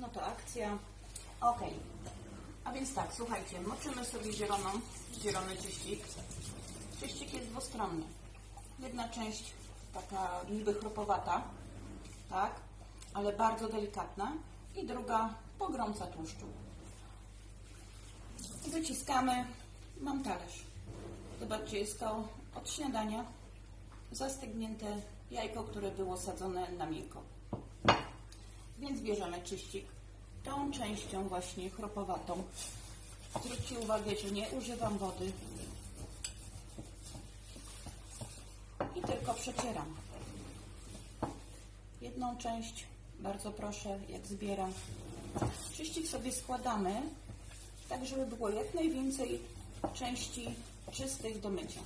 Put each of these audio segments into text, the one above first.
No to akcja. Ok. A więc tak, słuchajcie, moczymy sobie zieloną, zielony czyścik. Czyścik jest dwustronny. Jedna część taka niby chropowata, tak, ale bardzo delikatna i druga pogromca tłuszczu. Wyciskamy. Mam talerz. Zobaczcie, jest to od śniadania zastygnięte jajko, które było sadzone na miękko. Więc bierzemy czyścik tą częścią właśnie chropowatą. Zwróćcie uwagę, że nie używam wody i tylko przecieram. Jedną część, bardzo proszę, jak zbieram. Czyścik sobie składamy, tak żeby było jak najwięcej części czystych do mycia.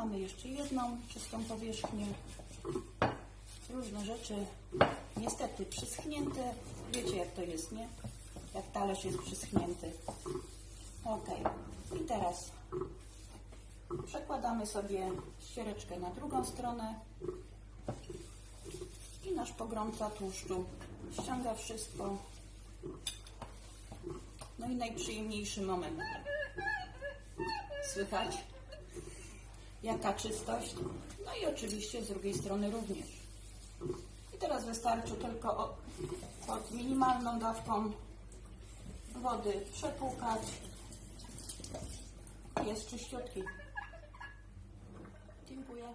Mamy jeszcze jedną czystą powierzchnię. Różne rzeczy niestety przyschnięte. Wiecie jak to jest, nie? Jak talerz jest przyschnięty. Ok. I teraz przekładamy sobie ściereczkę na drugą stronę i nasz pogromca tłuszczu ściąga wszystko. No i najprzyjemniejszy moment. Słychać? Jaka czystość? No i oczywiście z drugiej strony również. I teraz wystarczy tylko pod minimalną dawką wody przepłukać. Jest czyściutki. Dziękuję.